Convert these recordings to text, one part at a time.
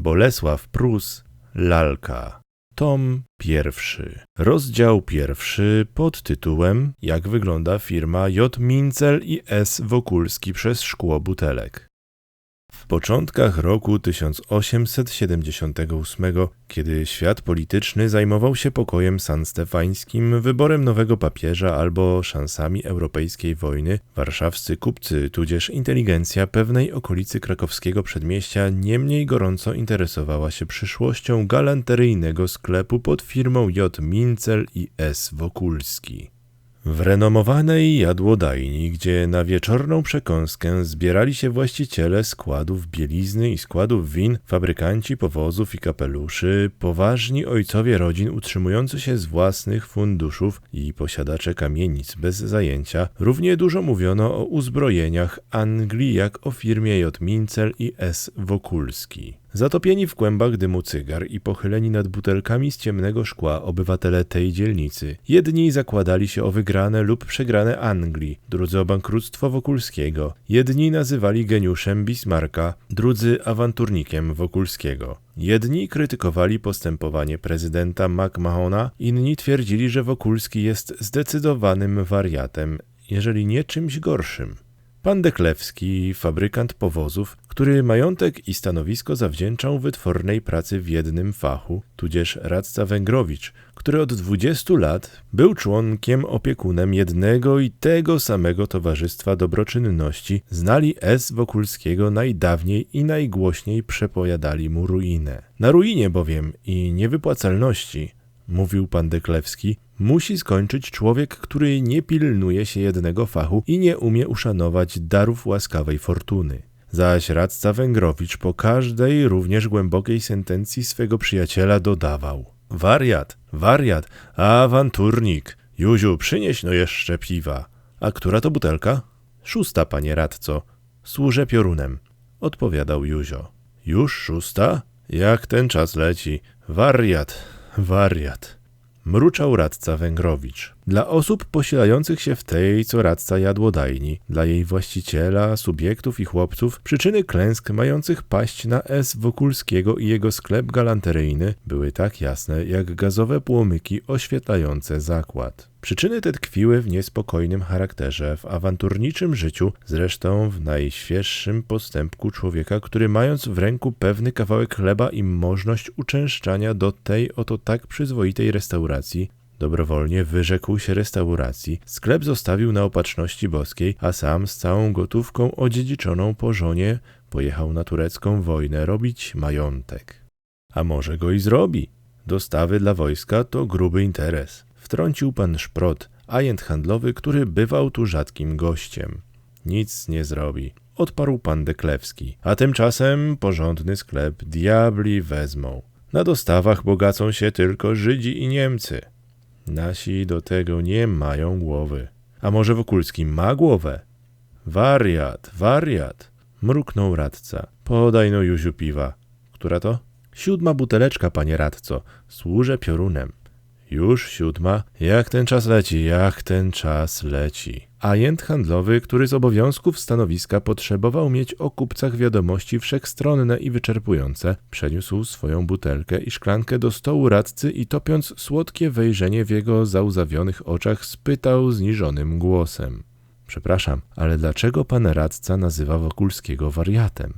Bolesław Prus, Lalka. Tom pierwszy. Rozdział pierwszy pod tytułem Jak wygląda firma J. Mincel i S. Wokulski przez szkło butelek. Początkach roku 1878, kiedy świat polityczny zajmował się pokojem sanstefańskim, wyborem nowego papieża albo szansami europejskiej wojny, warszawscy kupcy, tudzież inteligencja pewnej okolicy krakowskiego przedmieścia nie mniej gorąco interesowała się przyszłością galanteryjnego sklepu pod firmą J. Mincel i S. Wokulski. W renomowanej jadłodajni, gdzie na wieczorną przekąskę zbierali się właściciele składów bielizny i składów win, fabrykanci powozów i kapeluszy, poważni ojcowie rodzin utrzymujący się z własnych funduszów i posiadacze kamienic bez zajęcia, równie dużo mówiono o uzbrojeniach Anglii jak o firmie J. Mincel i S. Wokulski. Zatopieni w kłębach dymu cygar i pochyleni nad butelkami z ciemnego szkła obywatele tej dzielnicy. Jedni zakładali się o wygrane lub przegrane Anglii, drudzy o bankructwo Wokulskiego. Jedni nazywali geniuszem Bismarcka, drudzy awanturnikiem Wokulskiego. Jedni krytykowali postępowanie prezydenta McMahona, inni twierdzili, że Wokulski jest zdecydowanym wariatem, jeżeli nie czymś gorszym. Pan Deklewski, fabrykant powozów, który majątek i stanowisko zawdzięczał wytwornej pracy w jednym fachu, tudzież radca Węgrowicz, który od 20 lat był członkiem opiekunem jednego i tego samego Towarzystwa Dobroczynności, znali S. Wokulskiego najdawniej i najgłośniej przepowiadali mu ruinę. Na ruinie bowiem i niewypłacalności mówił pan Deklewski, musi skończyć człowiek, który nie pilnuje się jednego fachu i nie umie uszanować darów łaskawej fortuny. Zaś radca Węgrowicz po każdej również głębokiej sentencji swego przyjaciela dodawał: Wariat, wariat, awanturnik. Józiu, przynieś no jeszcze piwa. A która to butelka? Szósta, panie radco. Służę piorunem, odpowiadał Józio. Już szósta? Jak ten czas leci. Wariat, wariat. Mruczał radca Węgrowicz. Dla osób posilających się w tej, co radca jadłodajni, dla jej właściciela, subiektów i chłopców, przyczyny klęsk mających paść na S. Wokulskiego i jego sklep galanteryjny były tak jasne, jak gazowe płomyki oświetlające zakład. Przyczyny te tkwiły w niespokojnym charakterze, w awanturniczym życiu, zresztą w najświeższym postępku człowieka, który mając w ręku pewny kawałek chleba i możność uczęszczania do tej oto tak przyzwoitej restauracji, Dobrowolnie wyrzekł się restauracji, sklep zostawił na opatrzności boskiej, a sam z całą gotówką odziedziczoną po żonie pojechał na turecką wojnę robić majątek. A może go i zrobi? Dostawy dla wojska to gruby interes. Wtrącił pan Szprot, ajent handlowy, który bywał tu rzadkim gościem. Nic nie zrobi, odparł pan Deklewski. A tymczasem porządny sklep diabli wezmą. Na dostawach bogacą się tylko Żydzi i Niemcy. Nasi do tego nie mają głowy. A może Wokulski ma głowę? Wariat, wariat, mruknął radca. Podaj no Józiu piwa. Która to? Siódma buteleczka, panie radco. Służę piorunem. Już siódma. Jak ten czas leci, jak ten czas leci. Ajent handlowy, który z obowiązków stanowiska potrzebował mieć o kupcach wiadomości wszechstronne i wyczerpujące, przeniósł swoją butelkę i szklankę do stołu radcy i topiąc słodkie wejrzenie w jego załzawionych oczach, spytał zniżonym głosem. Przepraszam, ale dlaczego pan radca nazywa Wokulskiego wariatem?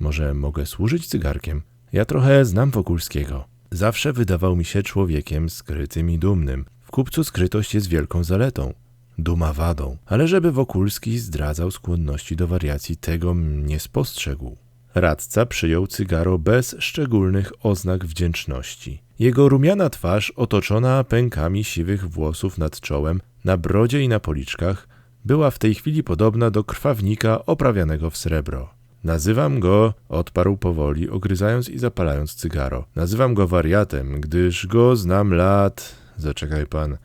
Może mogę służyć cygarkiem? Ja trochę znam Wokulskiego. Zawsze wydawał mi się człowiekiem skrytym i dumnym. W kupcu skrytość jest wielką zaletą, duma wadą, ale żeby Wokulski zdradzał skłonności do wariacji, tego nie spostrzegł. Radca przyjął cygaro bez szczególnych oznak wdzięczności. Jego rumiana twarz, otoczona pękami siwych włosów nad czołem, na brodzie i na policzkach, była w tej chwili podobna do krwawnika oprawianego w srebro. Nazywam go, odparł powoli, ogryzając i zapalając cygaro. Nazywam go wariatem, gdyż go znam lat. Zaczekaj pan.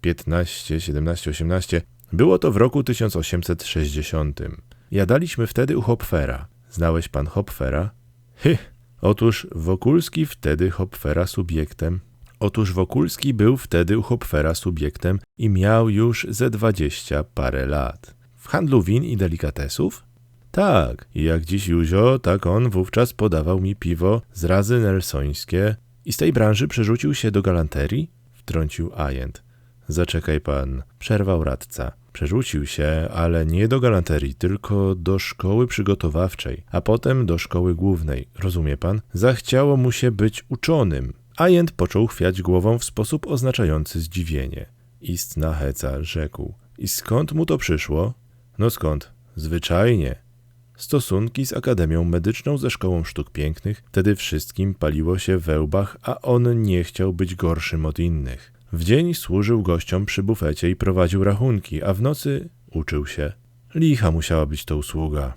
15, 17, 18. Było to w roku 1860. Jadaliśmy wtedy u Hopfera. Znałeś pan Hopfera? Hy, otóż Wokulski wtedy Hopfera subiektem. Otóż Wokulski był wtedy u Hopfera subiektem i miał już ze dwadzieścia parę lat. W handlu win i delikatesów? Tak, jak dziś Józio, tak on wówczas podawał mi piwo z razy nelsońskie i z tej branży przerzucił się do galanterii? Wtrącił ajent. Zaczekaj pan, przerwał radca. Przerzucił się, ale nie do galanterii, tylko do szkoły przygotowawczej, a potem do szkoły głównej. Rozumie pan? Zachciało mu się być uczonym. Ajent począł chwiać głową w sposób oznaczający zdziwienie. Istna heca rzekł. I skąd mu to przyszło? No skąd? Zwyczajnie. Stosunki z Akademią Medyczną ze Szkołą Sztuk Pięknych, wtedy wszystkim paliło się we łbach, a on nie chciał być gorszym od innych. W dzień służył gościom przy bufecie i prowadził rachunki, a w nocy uczył się. Licha musiała być to usługa.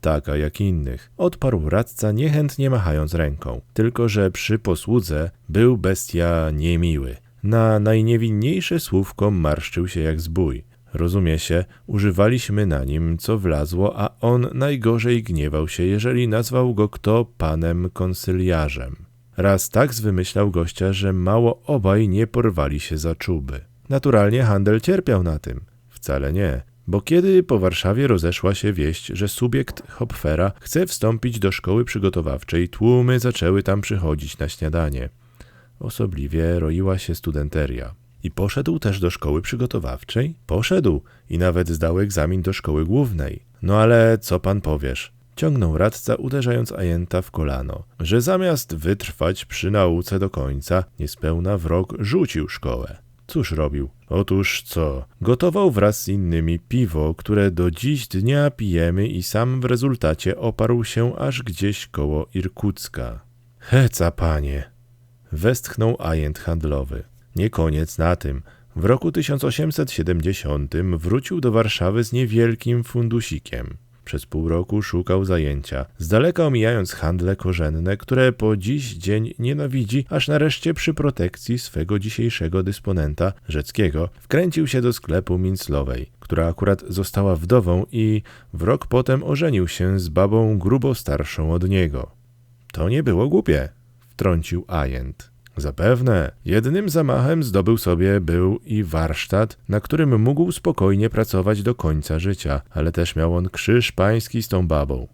Taka jak innych, odparł radca niechętnie machając ręką. Tylko, że przy posłudze był bestia niemiły. Na najniewinniejsze słówko marszczył się jak zbój. Rozumie się, używaliśmy na nim, co wlazło, a on najgorzej gniewał się, jeżeli nazwał go kto panem konsyliarzem. Raz tak zwymyślał gościa, że mało obaj nie porwali się za czuby. Naturalnie handel cierpiał na tym. Wcale nie, bo kiedy po Warszawie rozeszła się wieść, że subiekt Hopfera chce wstąpić do szkoły przygotowawczej, tłumy zaczęły tam przychodzić na śniadanie. Osobliwie roiła się studenteria. I poszedł też do szkoły przygotowawczej? Poszedł i nawet zdał egzamin do szkoły głównej. No ale co pan powiesz? Ciągnął radca, uderzając ajenta w kolano, że zamiast wytrwać przy nauce do końca, niespełna w rok rzucił szkołę. Cóż robił? Otóż co? Gotował wraz z innymi piwo, które do dziś dnia pijemy i sam w rezultacie oparł się aż gdzieś koło Irkucka. Heca, panie! Westchnął ajent handlowy. Nie koniec na tym. W roku 1870 wrócił do Warszawy z niewielkim fundusikiem. Przez pół roku szukał zajęcia, z daleka omijając handle korzenne, które po dziś dzień nienawidzi, aż nareszcie przy protekcji swego dzisiejszego dysponenta, Rzeckiego, wkręcił się do sklepu Minclowej, która akurat została wdową i w rok potem ożenił się z babą grubo starszą od niego. To nie było głupie, wtrącił ajent. Zapewne. Jednym zamachem zdobył sobie był i warsztat, na którym mógł spokojnie pracować do końca życia, ale też miał on krzyż pański z tą babą.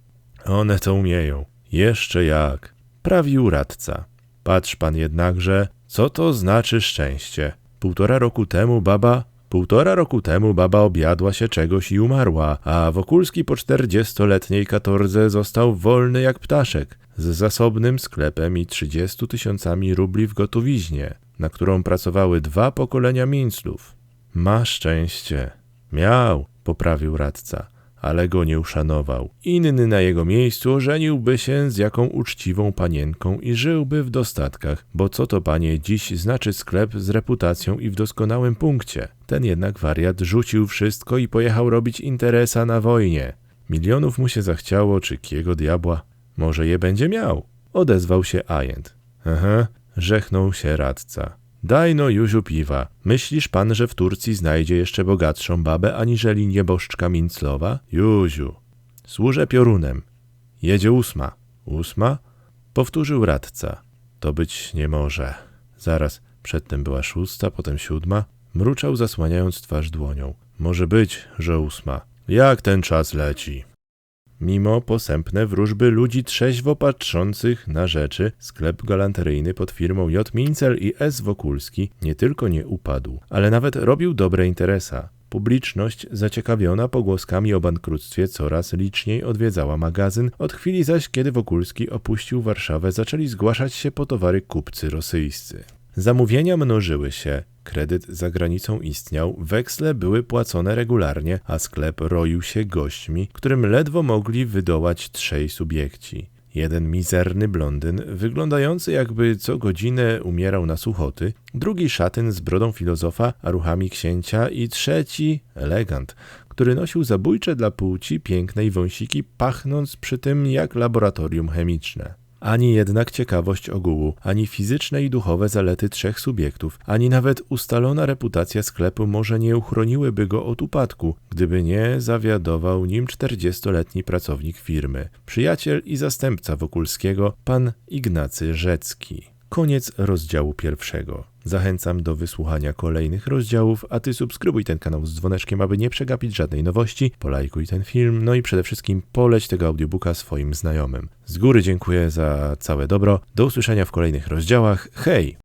One to umieją. Jeszcze jak. Prawił radca. Patrz pan jednakże, co to znaczy szczęście. Półtora roku temu baba Półtora roku temu baba objadła się czegoś i umarła, a Wokulski po czterdziestoletniej katorze został wolny jak ptaszek, z zasobnym sklepem i trzydziestu tysiącami rubli w gotowiźnie, na którą pracowały dwa pokolenia minclów. Ma szczęście. Miał, poprawił radca ale go nie uszanował. Inny na jego miejscu ożeniłby się z jaką uczciwą panienką i żyłby w dostatkach, bo co to panie dziś znaczy sklep z reputacją i w doskonałym punkcie. Ten jednak wariat rzucił wszystko i pojechał robić interesa na wojnie. Milionów mu się zachciało, czy kiego diabła? Może je będzie miał? Odezwał się ajent. Aha, żechnął się radca. Daj no, Józiu, piwa. Myślisz pan, że w Turcji znajdzie jeszcze bogatszą babę aniżeli nieboszczka Minclowa? Józiu. Służę piorunem. Jedzie ósma. Ósma? Powtórzył radca. To być nie może. Zaraz, przedtem była szósta, potem siódma. Mruczał, zasłaniając twarz dłonią. Może być, że ósma. Jak ten czas leci? Mimo posępne wróżby ludzi trzeźwo patrzących na rzeczy, sklep galanteryjny pod firmą J. Mincel i S. Wokulski nie tylko nie upadł, ale nawet robił dobre interesa. Publiczność zaciekawiona pogłoskami o bankructwie coraz liczniej odwiedzała magazyn, od chwili zaś, kiedy Wokulski opuścił Warszawę, zaczęli zgłaszać się po towary kupcy rosyjscy. Zamówienia mnożyły się, kredyt za granicą istniał, weksle były płacone regularnie, a sklep roił się gośćmi, którym ledwo mogli wydołać trzej subiekci. Jeden mizerny blondyn, wyglądający jakby co godzinę umierał na suchoty, drugi szatyn z brodą filozofa, a ruchami księcia i trzeci elegant, który nosił zabójcze dla płci pięknej wąsiki, pachnąc przy tym jak laboratorium chemiczne. Ani jednak ciekawość ogółu, ani fizyczne i duchowe zalety trzech subiektów, ani nawet ustalona reputacja sklepu może nie uchroniłyby go od upadku, gdyby nie zawiadował nim czterdziestoletni pracownik firmy, przyjaciel i zastępca Wokulskiego, pan Ignacy Rzecki. Koniec rozdziału pierwszego. Zachęcam do wysłuchania kolejnych rozdziałów, a ty subskrybuj ten kanał z dzwoneczkiem, aby nie przegapić żadnej nowości, polajkuj ten film, no i przede wszystkim poleć tego audiobooka swoim znajomym. Z góry dziękuję za całe dobro, do usłyszenia w kolejnych rozdziałach, hej!